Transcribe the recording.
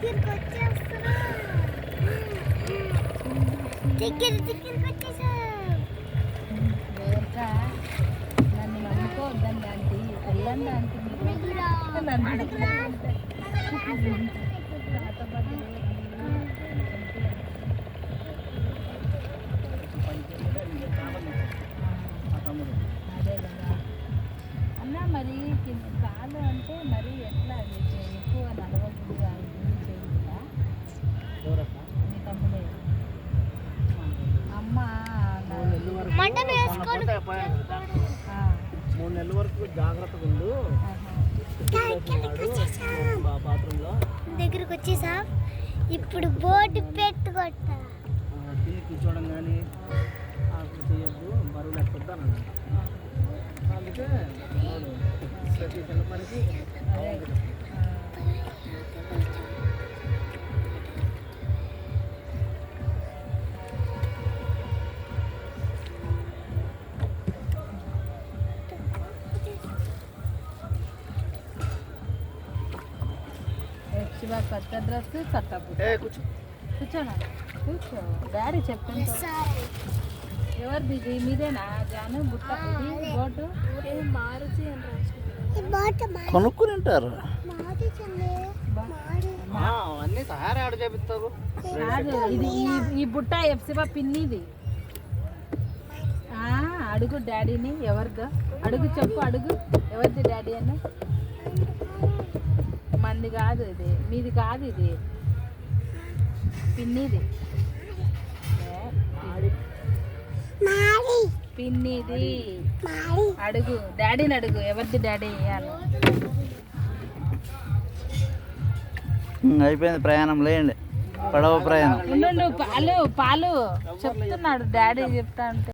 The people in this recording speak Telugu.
దగ్గరికి వచ్చేస్తున్నా దగ్గర దగ్గరికి వచ్చేసా వేరక నన్ను నమ్ముకోవద్దండి ఆంటీ వెళ్ళండి ఆంటీ మీరు నన్ను నమ్ముకోవద్దండి. నాతో పాటు అదే కదా అన్న మరి మూడు నెలల వరకు జాగ్రత్తగా ఉండు. బాత్రూంలో. దగ్గరికి వచ్చేసా? ఇప్పుడు బోర్డు పెట్టుకొట్టా కూర్చోవడం కానీ అట్లా చేయొద్దు బరువు లేకపోతాను అందుకే ప్రతి చిన్న పనికి అదే శివ కొత్త డ్రెస్ కూర్చో. కూర్చోనా? కూర్చో. డాడీ చెప్పండి ఎవరిది ఇది మీదేనా? జాను బుట్ట ఇది బోటు? మారుతి కొనుక్కుని ఉంటారు. అన్నీ తయారు చేపిస్తారు? కాదు ఇది ఈ- బుట్ట ఎఫ్సిబా పిన్నిది ఆ, అడుగు డాడీని ఎవరిదో. అడుగు చెప్పు అడుగు. ఎవరిది డాడీ అని మంది కాదు ఇది. మీది కాదు ఇది. పిన్నిది. పిన్నిది. మారి అడుగు. డాడీని అడుగు. ఎవరిది డాడీ వేయాలి అయిపోయింది ప్రయాణం. లేండి పడవ ప్రయాణం. పాలు పాలు. చెప్తున్నాడు డాడీ చెప్తా అంటే.